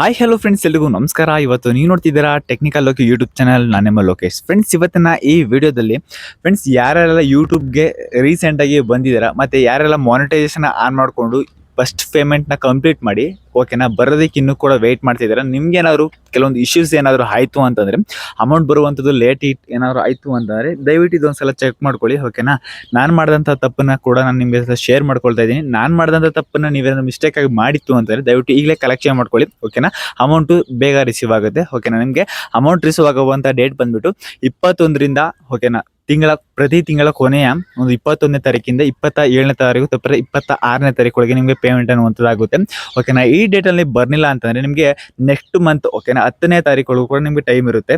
Hi hello friends ಎಲ್ರಿಗೂ ನಮಸ್ಕಾರ. ಇವತ್ತು ನೀವು ನೋಡ್ತಿದ್ದೀರಾ ಟೆಕ್ನಿಕಲ್ ಲೋಕಿ ಯೂಟ್ಯೂಬ್ ಚಾನಲ್ ನಾನೆಮ್ಮ ಲೋಕೇಶ್. ಫ್ರೆಂಡ್ಸ್ ಇವತ್ತಿನ ಈ ವಿಡಿಯೋದಲ್ಲಿ ಫ್ರೆಂಡ್ಸ್ ಯಾರೆಲ್ಲ ಯೂಟ್ಯೂಬ್ಗೆ ರೀಸೆಂಟಾಗಿ ಬಂದಿದ್ದೀರಾ, ಮತ್ತು ಯಾರೆಲ್ಲ ಮಾನಿಟೈಸೇಷನ್ ಆನ್ ಮಾಡಿಕೊಂಡು ಫಸ್ಟ್ ಪೇಮೆಂಟ್ನ ಕಂಪ್ಲೀಟ್ ಮಾಡಿ ಓಕೆನಾ ಬರೋದಕ್ಕೆ ಇನ್ನೂ ಕೂಡ ವೆಯ್ಟ್ ಮಾಡ್ತಿದ್ದೀರಾ ನಿಮ್ಗೇನಾದ್ರು ಕೆಲವೊಂದು ಇಶ್ಯೂಸ್ ಏನಾದರೂ ಆಯಿತು ಅಂತಂದರೆ ಅಮೌಂಟ್ ಬರುವಂಥದ್ದು ಲೇಟ್ ಇಟ್ ಏನಾದರೂ ಆಯಿತು ಅಂತಂದರೆ, ದಯವಿಟ್ಟು ಇದೊಂದ್ಸಲ ಚೆಕ್ ಮಾಡ್ಕೊಳ್ಳಿ ಓಕೆನಾ ನಾನು ಮಾಡಿದಂಥ ತಪ್ಪನ್ನ ಕೂಡ ನಾನು ನಿಮಗೆ ಶೇರ್ ಮಾಡ್ಕೊಳ್ತಾ ಇದ್ದೀನಿ. ನಾನು ಮಾಡಿದಂಥ ತಪ್ಪನ್ನ ನೀವೇನಾದ್ರು ಮಿಸ್ಟೇಕ್ ಆಗಿ ಮಾಡಿತ್ತು ಅಂತಂದರೆ, ದಯವಿಟ್ಟು ಈಗಲೇ ಕಲೆಕ್ಷನ್ ಮಾಡ್ಕೊಳ್ಳಿ ಓಕೆನಾ ಅಮೌಂಟು ಬೇಗ ರಿಸೀವ್ ಆಗುತ್ತೆ ಓಕೆನಾ ನಿಮಗೆ ಅಮೌಂಟ್ ರಿಸೀವ್ ಆಗುವಂಥ ಡೇಟ್ ಬಂದ್ಬಿಟ್ಟು ಇಪ್ಪತ್ತೊಂದರಿಂದ ಓಕೆನಾ ತಿಂಗಳ, ಪ್ರತಿ ತಿಂಗಳ ಕೊನೆಯ ಒಂದು ಇಪ್ಪತ್ತೊಂದನೇ ತಾರೀಕಿಂದ ಇಪ್ಪತ್ತ ಏಳನೇ ತಾರೀಕು ತಪ್ಪರೆ ಇಪ್ಪತ್ತ ಆರನೇ ತಾರೀಕೊಳಗೆ ನಿಮಗೆ ಪೇಮೆಂಟ್ ಅನ್ನುವಂಥದ್ದಾಗುತ್ತೆ. ಓಕೆನಾ ಈ ಡೇಟಲ್ಲಿ ಬರಲಿಲ್ಲ ಅಂತಂದರೆ ನಿಮಗೆ ನೆಕ್ಸ್ಟ್ ಮಂತ್ ಓಕೆನಾ ಹತ್ತನೇ ತಾರೀಕೊಳಗೂ ಕೂಡ ನಿಮಗೆ ಟೈಮ್ ಇರುತ್ತೆ.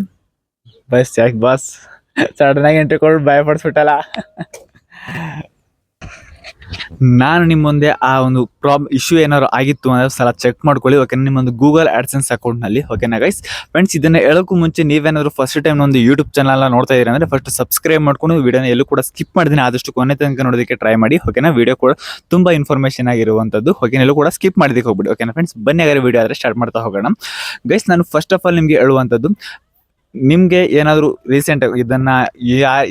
ಬಸ್, ಯಾಕೆ ಬಾಸ್ ಸಡನ್ ಆಗಿ ಎಂಟ್ರಿ ಕೊಟ್ಟು ಭಯ ನಾನು ನಿಮ್ಮ ಮುಂದೆ ಆ ಒಂದು ಪ್ರಾಬ್ ಇಶ್ಯೂ ಏನಾದ್ರು ಆಗಿತ್ತು ಅಂದ್ರೆ ಸಲ ಚೆಕ್ ಮಾಡ್ಕೊಳ್ಳಿ. ಓಕೆ ನಿಮ್ಮೊಂದು ಗೂಗಲ್ ಆಡ್ಸೆನ್ಸ್ ಅಕೌಂಟ್ನಲ್ಲಿ ಓಕೆನಾ ಗೈಸ್ ಫ್ರೆಂಡ್ಸ್ ಇದನ್ನ ಹೇಳೋಕ್ಕೂ ಮುಂಚೆ ನೀವೇನಾದ್ರು ಫಸ್ಟ್ ಟೈಮ್ ಒಂದು ಯೂಟ್ಯೂಬ್ ಚಾನಲ್ನ ನೋಡ್ತಾ ಇದ್ದೀರಾ ಅಂದ್ರೆ ಫಸ್ಟ್ ಸಬ್ಸ್ಕ್ರೈಬ್ ಮಾಡ್ಕೊಂಡು ವಿಡಿಯೋನ ಎಲ್ಲೂ ಕೂಡ ಸ್ಕಿಪ್ ಮಾಡಿದ್ದೀನಿ ಆದಷ್ಟು ಕೊನೆ ತನಕ ನೋಡೋದಕ್ಕೆ ಟ್ರೈ ಮಾಡಿ. ಓಕೆನಾ ವಿಡಿಯೋ ಕೂಡ ತುಂಬಾ ಇನ್ಫಾರ್ಮೇಷನ್ ಆಗಿರುವಂಥದ್ದು ಓಕೆನಾ ಎಲ್ಲೂ ಕೂಡ ಸ್ಕಿಪ್ ಮಾಡಿದಕ್ಕೆ ಹೋಗ್ಬಿಡಿ. ಓಕೆನಾ ಫ್ರೆಂಡ್ಸ್ ಬನ್ನಿ ಆಗಾರೆ ವಿಡಿಯೋ ಆದರೆ ಸ್ಟಾರ್ಟ್ ಮಾಡ್ತಾ ಹೋಗೋಣ. ಗೈಸ್ ನಾನು ಫಸ್ಟ್ ಆಫ್ ಆಲ್ ನಿಮಗೆ ಹೇಳುವಂಥದ್ದು ನಿಮಗೆ ಏನಾದರೂ ರೀಸೆಂಟ್ ಇದನ್ನ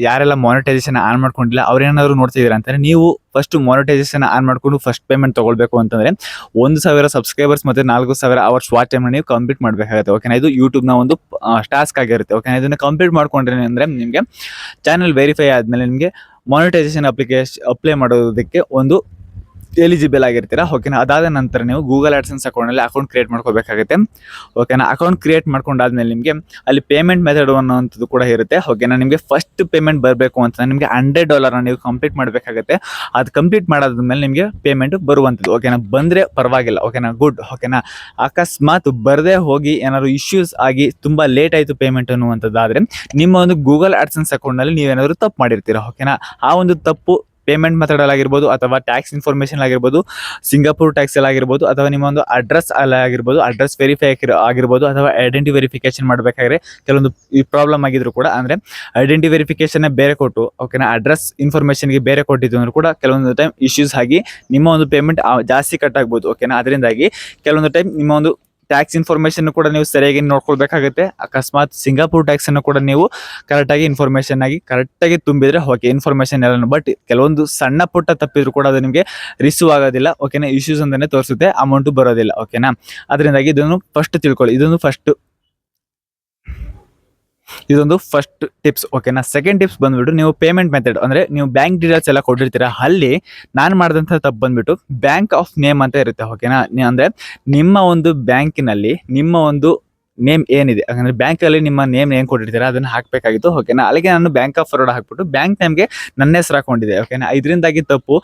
ಯಾರೆಲ್ಲ ಮಾನಿಟೈಸೇಷನ್ ಆನ್ ಮಾಡ್ಕೊಂಡಿಲ್ಲ, ಅವ್ರೇನಾದ್ರು ನೋಡ್ತಿದ್ದೀರಾ ಅಂತಂದ್ರೆ ನೀವು ಫಸ್ಟ್ ಮಾನಿಟೈಸೇಷನ್ ಆನ್ ಮಾಡ್ಕೊಂಡು ಫಸ್ಟ್ ಪೇಮೆಂಟ್ ತಗೊಳ್ಬೇಕು ಅಂತಂದ್ರೆ ಒಂದು ಸಾವಿರ ಸಬ್ಸ್ಕ್ರೈಬರ್ಸ್ ಮತ್ತೆ ನಾಲ್ಕು ಸಾವಿರ ಅವರ್ಸ್ ವಾಚ್ ಟೈಮ್ ನೀವು ಕಂಪ್ಲೀಟ್ ಮಾಡಬೇಕಾಗುತ್ತೆ ಓಕೆನಾ ಇದು ಯೂಟ್ಯೂಬ್ನ ಒಂದು ಟಾಸ್ಕ್ ಆಗಿರುತ್ತೆ ಓಕೆನಾ ಇದನ್ನ ಕಂಪ್ಲೀಟ್ ಮಾಡ್ಕೊಂಡ್ರೆ ಅಂದ್ರೆ ನಿಮಗೆ ಚಾನಲ್ ವೆರಿಫೈ ಆದಮೇಲೆ ನಿಮಗೆ ಮಾನಿಟೈಸೇಷನ್ ಅಪ್ಲಿಕೇಶನ್ ಅಪ್ಲೈ ಮಾಡೋದಕ್ಕೆ ಒಂದು ಎಲಿಜಿಬಲ್ ಆಗಿರ್ತೀರಾ ಓಕೆನಾ ಅದಾದ ನಂತರ ನೀವು ಗೂಗಲ್ ಆಡ್ಸೆನ್ಸ್ ಅಕೌಂಟಲ್ಲಿ ಅಕೌಂಟ್ ಕ್ರಿಯೇಟ್ ಮಾಡ್ಕೋಬೇಕಾಗುತ್ತೆ. ಓಕೆನಾ ಅಕೌಂಟ್ ಕ್ರಿಯೇಟ್ ಮಾಡ್ಕೊಂಡಾದ್ಮೇಲೆ ನಿಮಗೆ ಅಲ್ಲಿ ಪೇಮೆಂಟ್ ಮೆಥಡ್ ಅನ್ನೋಂಥದ್ದು ಕೂಡ ಇರುತ್ತೆ. ಓಕೆನಾ ನಿಮಗೆ ಫಸ್ಟ್ ಪೇಮೆಂಟ್ ಬರಬೇಕು ಅಂತ, ನಿಮಗೆ ಹಂಡ್ರೆಡ್ ಡಾಲರ್ನ ನೀವು ಕಂಪ್ಲೀಟ್ ಮಾಡಬೇಕಾಗುತ್ತೆ. ಅದು ಕಂಪ್ಲೀಟ್ ಮಾಡಾದ್ಮೇಲೆ ನಿಮಗೆ ಪೇಮೆಂಟ್ ಬರುವಂಥದ್ದು. ಓಕೆನಾ ಬಂದರೆ ಪರವಾಗಿಲ್ಲ. ಓಕೆನಾ ಗುಡ್ ಓಕೆನಾ ಅಕಸ್ಮಾತ್ ಬರದೇ ಹೋಗಿ ಏನಾದ್ರು ಇಶ್ಯೂಸ್ ಆಗಿ ತುಂಬ ಲೇಟ್ ಆಯಿತು ಪೇಮೆಂಟ್ ಅನ್ನುವಂಥದ್ದಾದರೆ, ನಿಮ್ಮ ಒಂದು ಗೂಗಲ್ ಆಡ್ಸೆನ್ಸ್ ಅಕೌಂಟ್ನಲ್ಲಿ ನೀವೇನಾದರೂ ತಪ್ಪು ಮಾಡಿರ್ತೀರಾ? ಓಕೆನಾ ಆ ಒಂದು ತಪ್ಪು ಪೇಮೆಂಟ್ ಮೆಥಡ್ ಆಗಿರ್ಬೋದು ಅಥವಾ ಟ್ಯಾಕ್ಸ್ ಇನ್ಫಾರ್ಮೇಷನ್ ಆಗಿರ್ಬೋದು ಸಿಂಗಾಪುರ್ ಟ್ಯಾಕ್ಸ್ ಆಗಿರ್ಬೋದು ಅಥವಾ ನಿಮ್ಮ ಒಂದು ಅಡ್ರೆಸ್ ಆಗಿರ್ಬೋದು ಅಡ್ರೆಸ್ ವೆರಿಫೈ ಆಗಿರ್ಬೋದು, ಅಥವಾ ಐಡೆಂಟಿ ವೆರಿಫಿಕೇಶನ್ ಮಾಡಬೇಕಾದ್ರೆ ಕೆಲವೊಂದು ಈ ಪ್ರಾಬ್ಲಮ್ ಆಗಿದ್ರು ಕೂಡ ಅಂದರೆ ಐಡೆಂಟಿ ವೆರಿಫಿಕೇಶನ್ ಬೇರೆ ಕೊಟ್ಟು ಓಕೆನಾ ಅಡ್ರೆಸ್ ಇನ್ಫಾರ್ಮೇಷನ್ಗೆ ಬೇರೆ ಕೊಟ್ಟಿದ್ದು ಅಂದ್ರೂ ಕೂಡ ಕೆಲವೊಂದು ಟೈಮ್ ಇಶ್ಯೂಸ್ ಆಗಿ ನಿಮ್ಮ ಒಂದು ಪೇಮೆಂಟ್ ಜಾಸ್ತಿ ಕಟ್ ಆಗ್ಬೋದು ಓಕೆನಾ ಅದರಿಂದಾಗಿ ಕೆಲವೊಂದು ಟೈಮ್ ನಿಮ್ಮ ಒಂದು ಟ್ಯಾಕ್ಸ್ ಇನ್ಫಾರ್ಮೇಶನ್ ಕೂಡ ನೀವು ಸರಿಯಾಗಿ ನೋಡ್ಕೊಳ್ಬೇಕಾಗುತ್ತೆ. ಅಕಸ್ಮಾತ್ ಸಿಂಗಾಪುರ್ ಟ್ಯಾಕ್ಸ್ ಅನ್ನು ಕೂಡ ನೀವು ಕರೆಕ್ಟಾಗಿ ಇನ್ಫಾರ್ಮೇಶನ್ ಆಗಿ ಕರೆಕ್ಟಾಗಿ ತುಂಬಿದ್ರೆ ಓಕೆ ಇನ್ಫಾರ್ಮೇಶನ್ ಎಲ್ಲ ಬಟ್ ಕೆಲವೊಂದು ಸಣ್ಣ ಪುಟ್ಟ ತಪ್ಪಿದ್ರು ಕೂಡ ಅದು ನಿಮಗೆ ರಿಸೀವ್ ಆಗೋದಿಲ್ಲ ಓಕೆನಾ ಇಶ್ಯೂಸ್ ಅಂತಾನೆ ತೋರಿಸುತ್ತೆ ಅಮೌಂಟು ಬರೋದಿಲ್ಲ ಓಕೆನಾ ಅದರಿಂದಾಗಿ ಇದನ್ನು ಫಸ್ಟ್ ತಿಳ್ಕೊಳ್ಳಿ. ಇದೊಂದು ಫಸ್ಟ್ ಇದೊಂದು ಫಸ್ಟ್ ಟಿಪ್ಸ್ ಓಕೆನಾ ಸೆಕೆಂಡ್ ಟಿಪ್ಸ್ ಬಂದ್ಬಿಟ್ಟು ನೀವು ಪೇಮೆಂಟ್ ಮೆಥಡ್ ಅಂದ್ರೆ ನೀವು ಬ್ಯಾಂಕ್ ಡೀಟೇಲ್ಸ್ ಎಲ್ಲ ಕೊಟ್ಟಿರ್ತೀರ, ಅಲ್ಲಿ ನಾನು ಮಾಡಿದಂಥ ತಪ್ಪು ಬಂದ್ಬಿಟ್ಟು ಬ್ಯಾಂಕ್ ಆಫ್ ನೇಮ್ ಅಂತ ಇರುತ್ತೆ ಓಕೆನಾ ಅಂದರೆ ನಿಮ್ಮ ಒಂದು ಬ್ಯಾಂಕಿನಲ್ಲಿ ನಿಮ್ಮ ಒಂದು ನೇಮ್ ಏನಿದೆ ಯಾಕಂದರೆ ಬ್ಯಾಂಕಲ್ಲಿ ನಿಮ್ಮ ನೇಮ್ ಏನು ಕೊಟ್ಟಿರ್ತೀರ, ಅದನ್ನ ಹಾಕಬೇಕಾಗಿತ್ತು ಓಕೆನಾ ಅಲ್ಲಿಗೆ ನಾನು ಬ್ಯಾಂಕ್ ಆಫ್ ಬರೋಡ ಹಾಕ್ಬಿಟ್ಟು ಬ್ಯಾಂಕ್ ನೇಮ್ಗೆ ನನ್ನ ಹೆಸರು ಹಾಕೊಂಡಿದ್ದೆ ಓಕೆನಾ ಇದರಿಂದಾಗಿ ತಪ್ಪು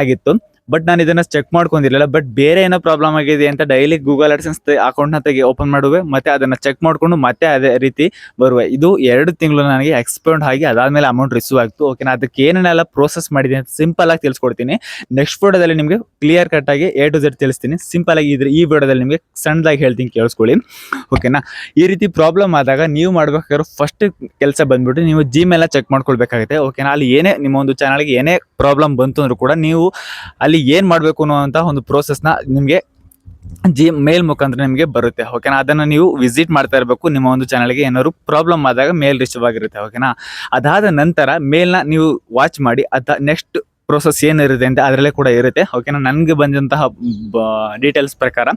ಆಗಿತ್ತು. ಬಟ್ ನಾನು ಇದನ್ನ ಚೆಕ್ ಮಾಡ್ಕೊಂಡಿರಲಿಲ್ಲ. ಬಟ್ ಬೇರೆ ಏನೋ ಪ್ರಾಬ್ಲಮ್ ಆಗಿದೆ ಅಂತ ಡೈಲಿ ಗೂಗಲ್ ಅಡ್ಸೆನ್ಸ್ ಅಕೌಂಟ್ನ ತೆಗಿ ಓಪನ್ ಮಾಡುವೆ. ಮತ್ತೆ ಅದನ್ನ ಚೆಕ್ ಮಾಡ್ಕೊಂಡು ಮತ್ತೆ ಅದೇ ರೀತಿ ಬರುವೆ. ಇದು ಎರಡು ತಿಂಗಳು ನನಗೆ ಎಕ್ಸ್ಪೌಂಡ್ ಆಗಿ ಅದಾದ್ಮೇಲೆ ಅಮೌಂಟ್ ರಿಸೀವ್ ಆಗ್ತು. ಓಕೆನಾ ಅದಕ್ಕೆ ಏನೇನೆಲ್ಲ ಪ್ರೋಸೆಸ್ ಮಾಡಿದೆ ಅಂತ ಸಿಂಪಲ್ ಆಗಿ ತಿಳಿಸ್ಕೊಡ್ತೀನಿ. ನೆಕ್ಸ್ಟ್ ಫೋಟೋದಲ್ಲಿ ನಿಮಗೆ ಕ್ಲಿಯರ್ ಕಟ್ ಆಗಿ ಎ ಟು ಝೆಡ್ ತಿಳಿಸ್ತೀನಿ. ಸಿಂಪಲ್ ಆಗಿ ಇದ್ರೆ ಈ ವಿಡಿಯೋದಲ್ಲಿ ನಿಮಗೆ ಸಣ್ಣದಾಗಿ ಹೇಳ್ತೀನಿ ಕೇಳಿಸ್ಕೊಳ್ಳಿ. ಓಕೆನಾ ಈ ರೀತಿ ಪ್ರಾಬ್ಲಮ್ ಆದಾಗ ನೀವು ಮಾಡ್ಬೇಕಾದ್ರೆ ಫಸ್ಟ್ ಕೆಲಸ ಬಂದ್ಬಿಟ್ಟು ನೀವು ಜಿಮೇಲ್ ಚೆಕ್ ಮಾಡ್ಕೊಳ್ಬೇಕಾಗುತ್ತೆ. ಓಕೆನಾ ಅಲ್ಲಿ ಏನೇ ನಿಮ್ಮ ಒಂದು ಚಾನಲ್ಗೆ ಏನೇ ಪ್ರಾಬ್ಲಮ್ ಬಂತು ಅಂದ್ರೂ ಕೂಡ ನೀವು ಏನು ಮಾಡಬೇಕು ಅನ್ನುವಂಥ ಒಂದು ಪ್ರೋಸೆಸ್ನ ನಿಮಗೆ ಜಿ ಮೇಲ್ ಮುಖಾಂತರ ನಿಮಗೆ ಬರುತ್ತೆ ಓಕೆನಾ ಅದನ್ನು ನೀವು ವಿಸಿಟ್ ಮಾಡ್ತಾ ಇರಬೇಕು, ನಿಮ್ಮ ಒಂದು ಚಾನಲ್ಗೆ ಏನಾದ್ರು ಪ್ರಾಬ್ಲಮ್ ಆದಾಗ ಮೇಲ್ ರಿಸೀವ್ ಆಗಿರುತ್ತೆ ಓಕೆನಾ ಅದಾದ ನಂತರ ಮೇಲ್ನ ನೀವು ವಾಚ್ ಮಾಡಿ, ಅದ ನೆಕ್ಸ್ಟ್ ಪ್ರೋಸೆಸ್ ಏನಿರುತ್ತೆ ಅಂತ ಅದರಲ್ಲೇ ಕೂಡ ಇರುತ್ತೆ ಓಕೆನಾ ನನಗೆ ಬಂದಂತಹ ಡೀಟೇಲ್ಸ್ ಪ್ರಕಾರ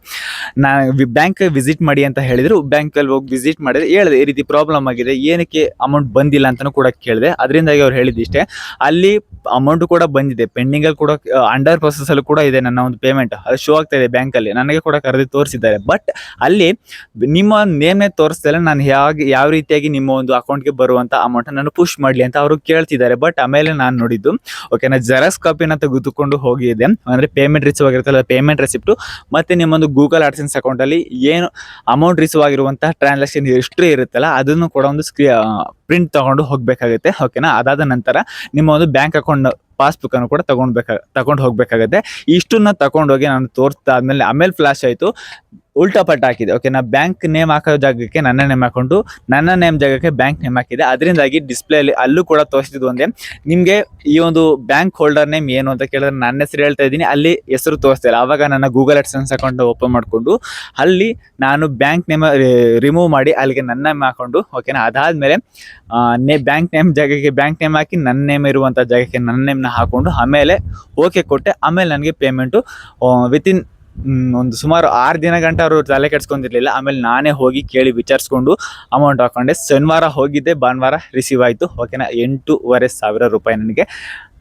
ನಾ ಬ್ಯಾಂಕ್ ವಿಸಿಟ್ ಮಾಡಿ ಅಂತ ಹೇಳಿದರು ಬ್ಯಾಂಕಲ್ಲಿ ಹೋಗಿ ವಿಸಿಟ್ ಮಾಡಿದ್ರೆ ಹೇಳಿದೆ, ಈ ರೀತಿ ಪ್ರಾಬ್ಲಮ್ ಆಗಿದೆ, ಏನಕ್ಕೆ ಅಮೌಂಟ್ ಬಂದಿಲ್ಲ ಅಂತಲೂ ಕೂಡ ಕೇಳಿದೆ, ಅದರಿಂದಾಗಿ ಅವ್ರು ಹೇಳಿದ್ದಿಷ್ಟೇ ಅಲ್ಲಿ ಅಮೌಂಟ್ ಕೂಡ ಬಂದಿದೆ. ಪೆಂಡಿಂಗ್ ಅಲ್ಲಿ ಕೂಡ ಅಂಡರ್ ಪ್ರೊಸೆಸಲ್ಲಿ ಕೂಡ ಇದೆ ನನ್ನ ಒಂದು ಪೇಮೆಂಟ್ ಅದು ಶೋ ಆಗ್ತಾ ಇದೆ ಬ್ಯಾಂಕಲ್ಲಿ ನನಗೆ ಕೂಡ ಕರೆದು ತೋರಿಸಿದ್ದಾರೆ. ಬಟ್ ಅಲ್ಲಿ ನಿಮ್ಮ ನೇಮ್ನೇ ತೋರಿಸ್ದಲ್ಲ ನಾನು ಹೇಗೆ, ಯಾವ ರೀತಿಯಾಗಿ ನಿಮ್ಮ ಒಂದು ಅಕೌಂಟ್ಗೆ ಬರುವಂತ ಅಮೌಂಟ್ ನಾನು ಪುಷ್ ಮಾಡಲಿ ಅಂತ ಅವರು ಕೇಳ್ತಿದ್ದಾರೆ. ಬಟ್ ಆಮೇಲೆ ನಾನು ನೋಡಿದ್ದು ಓಕೆನಾ ಜೆರಾಕ್ಸ್ ಕಾಪಿನ ತೆಗೆದುಕೊಂಡು ಹೋಗಿದೆ ಅಂದ್ರೆ ಪೇಮೆಂಟ್ ರಿಸೀವ್ ಆಗಿರುತ್ತಲ್ಲ ಪೇಮೆಂಟ್ ರೆಸಿಪ್ಟು ಮತ್ತೆ ನಿಮ್ಮೊಂದು ಗೂಗಲ್ ಆಡ್ಸನ್ಸ್ ಅಕೌಂಟ್ ಅಲ್ಲಿ ಏನು ಅಮೌಂಟ್ ರಿಸೀವ್ ಆಗಿರುವಂತಹ ಟ್ರಾನ್ಸಾಕ್ಷನ್ ಹಿಸ್ಟ್ರಿ ಇರುತ್ತಲ್ಲ, ಅದನ್ನು ಕೂಡ ಒಂದು ಸ್ಕ್ರೀ ಪ್ರಿಂಟ್ ತಗೊಂಡು ಹೋಗಬೇಕಾಗುತ್ತೆ. ಓಕೆನಾ ಅದಾದ ನಂತರ ನಿಮ್ಮ ಒಂದು ಬ್ಯಾಂಕ್ ಅಕೌಂಟ್ ಪಾಸ್ಬುಕ್ ಅನ್ನು ಕೂಡ ತಗೊಂಡ್ಬೇಕಾ, ತಗೊಂಡು ಹೋಗ್ಬೇಕಾಗತ್ತೆ. ಇಷ್ಟನ್ನ ತಗೊಂಡೋಗಿ ನಾನು ತೋರಿಸ್ತಾ ಆದ್ಮೇಲೆ ಆಮೇಲೆ ಫ್ಲಾಶ್ ಆಯಿತು. ಉಲ್ಟಾ ಪಟ್ಟ ಹಾಕಿದೆ. ಓಕೆನಾ ಬ್ಯಾಂಕ್ ನೇಮ್ ಹಾಕೋ ಜಾಗಕ್ಕೆ ನನ್ನ ನೇಮ್ ಹಾಕೊಂಡು, ನನ್ನ ನೇಮ್ ಜಾಗಕ್ಕೆ ಬ್ಯಾಂಕ್ ನೇಮ್ ಹಾಕಿದೆ. ಅದರಿಂದಾಗಿ ಡಿಸ್ಪ್ಲೇ ಅಲ್ಲಿ ಅಲ್ಲೂ ಕೂಡ ತೋರಿಸ್ತಿದ್ದು ಒಂದೇ. ನಿಮಗೆ ಈ ಒಂದು ಬ್ಯಾಂಕ್ ಹೋಲ್ಡರ್ ನೇಮ್ ಏನು ಅಂತ ಕೇಳಿದ್ರೆ ನನ್ನ ಹೆಸರು ಹೇಳ್ತಾ ಇದ್ದೀನಿ. ಅಲ್ಲಿ ಹೆಸರು ತೋರಿಸ್ತಾ ಇಲ್ಲ. ಆವಾಗ ನನ್ನ ಗೂಗಲ್ ಅಡ್ಸೆನ್ಸ್ ಅಕೌಂಟ್ ಓಪನ್ ಮಾಡಿಕೊಂಡು, ಅಲ್ಲಿ ನಾನು ಬ್ಯಾಂಕ್ ನೇಮ್ ರಿಮೂವ್ ಮಾಡಿ ಅಲ್ಲಿಗೆ ನನ್ನ ನೇಮ್ ಹಾಕೊಂಡು ಓಕೆನಾ ಅದಾದಮೇಲೆ ನೇ ಬ್ಯಾಂಕ್ ನೇಮ್ ಜಾಗಕ್ಕೆ ಬ್ಯಾಂಕ್ ನೇಮ್ ಹಾಕಿ ನನ್ನ ನೇಮ್ ಇರುವಂಥ ಜಾಗಕ್ಕೆ ನನ್ನ ನೇಮ್ನ ಹಾಕೊಂಡು, ಆಮೇಲೆ ಓಕೆ ಕೊಟ್ಟೆ. ಆಮೇಲೆ ನನಗೆ ಪೇಮೆಂಟು ವಿತಿನ್ ಒಂದು ಸುಮಾರು ಆರು ದಿನ ಗಂಟೆ ಅವರು ತಲೆ ಕೆಡ್ಸ್ಕೊಂಡಿರ್ಲಿಲ್ಲ. ಆಮೇಲೆ ನಾನೇ ಹೋಗಿ ಕೇಳಿ ವಿಚಾರಿಸ್ಕೊಂಡು ಅಮೌಂಟ್ ಹಾಕೊಂಡೆ. ಶನಿವಾರ ಹೋಗಿದ್ದೆ, ಭಾನುವಾರ ರಿಸೀವ್ ಆಯಿತು. ಓಕೆನಾ ಎಂಟೂವರೆ ಸಾವಿರ ರೂಪಾಯಿ ನನಗೆ.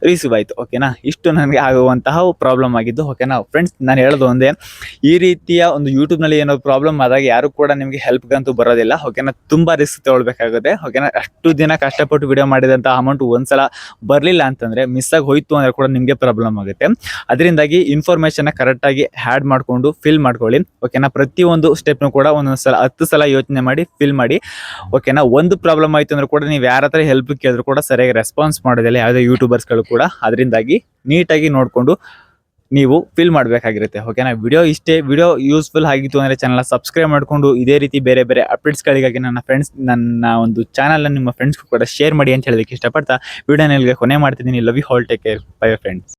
ರಿಸೀವ್ ಆಯಿತು ಓಕೆನಾ ಇಷ್ಟು ನನಗೆ ಆಗುವಂತಹ ಪ್ರಾಬ್ಲಮ್ ಆಗಿದ್ದು ಓಕೆನಾ ಫ್ರೆಂಡ್ಸ್ ನಾನು ಹೇಳೋದು ಒಂದೇ, ಈ ರೀತಿಯ ಒಂದು ಯೂಟ್ಯೂಬ್ನಲ್ಲಿ ಏನೋ ಪ್ರಾಬ್ಲಮ್ ಆದಾಗ ಯಾರು ಕೂಡ ನಿಮಗೆ ಹೆಲ್ಪ್ಗಂತೂ ಬರೋದಿಲ್ಲ ಓಕೆನಾ ತುಂಬ ರಿಸ್ಕ್ ತೊಗೊಳ್ಬೇಕಾಗುತ್ತೆ ಓಕೆನಾ ಅಷ್ಟು ದಿನ ಕಷ್ಟಪಟ್ಟು ವಿಡಿಯೋ ಮಾಡಿದಂಥ ಅಮೌಂಟ್ ಒಂದ್ಸಲ ಬರಲಿಲ್ಲ ಅಂತಂದರೆ ಮಿಸ್ ಆಗಿ ಹೋಯಿತು ಅಂದರೆ ಕೂಡ ನಿಮಗೆ ಪ್ರಾಬ್ಲಮ್ ಆಗುತ್ತೆ. ಅದರಿಂದಾಗಿ ಇನ್ಫಾರ್ಮೇಷನ್ನ ಕರೆಕ್ಟಾಗಿ ಹ್ಯಾಡ್ ಮಾಡಿಕೊಂಡು ಫಿಲ್ ಮಾಡ್ಕೊಳ್ಳಿ ಓಕೆನಾ ಪ್ರತಿಯೊಂದು ಸ್ಟೆಪ್ನು ಕೂಡ ಒಂದೊಂದು ಸಲ, ಹತ್ತು ಸಲ ಯೋಚನೆ ಮಾಡಿ ಫಿಲ್ ಮಾಡಿ ಓಕೆನಾ ಒಂದು ಪ್ರಾಬ್ಲಮ್ ಆಯಿತು ಅಂದರೆ ಕೂಡ ನೀವು ಯಾರ ಹತ್ರ ಹೆಲ್ಪ್ ಕೇಳಿದ್ರು ಕೂಡ ಸರಿಯಾಗಿ ರೆಸ್ಪಾನ್ಸ್ ಮಾಡೋದಿಲ್ಲ, ಯಾವುದೇ ಯೂಟ್ಯೂಬರ್ಸ್ಗಳು ಅದರಿಂದಾಗಿ ನೀಟಾಗಿ ನೋಡಿಕೊಂಡು ನೀವು ಫಿಲ್ ಮಾಡಬೇಕಾಗಿರುತ್ತೆ ಓಕೆನಾ ವಿಡಿಯೋ ಇಷ್ಟೇ ವಿಡಿಯೋ ಯೂಸ್ಫುಲ್ ಆಗಿತ್ತು ಅಂದರೆ ಚಾನಲ್ ಸಬ್ಸ್ಕ್ರೈಬ್ ಮಾಡಿಕೊಂಡು ಇದೇ ರೀತಿ ಬೇರೆ ಬೇರೆ ಅಪ್ಡೇಟ್ಸ್ಗಳಿಗಾಗಿ ನನ್ನ ಫ್ರೆಂಡ್ಸ್ ನನ್ನ ಒಂದು ಚಾನಲ್ನ ನಿಮ್ಮ ಫ್ರೆಂಡ್ಸ್ಗೂ ಕೂಡ ಶೇರ್ ಮಾಡಿ ಅಂತ ಹೇಳೋದಕ್ಕೆ ಇಷ್ಟಪಡ್ತಾ ವಿಡಿಯೋ ಇಲ್ಲಿಗೆ ಕೊನೆ ಮಾಡ್ತಿದ್ದೀನಿ. Love you all take care bye friends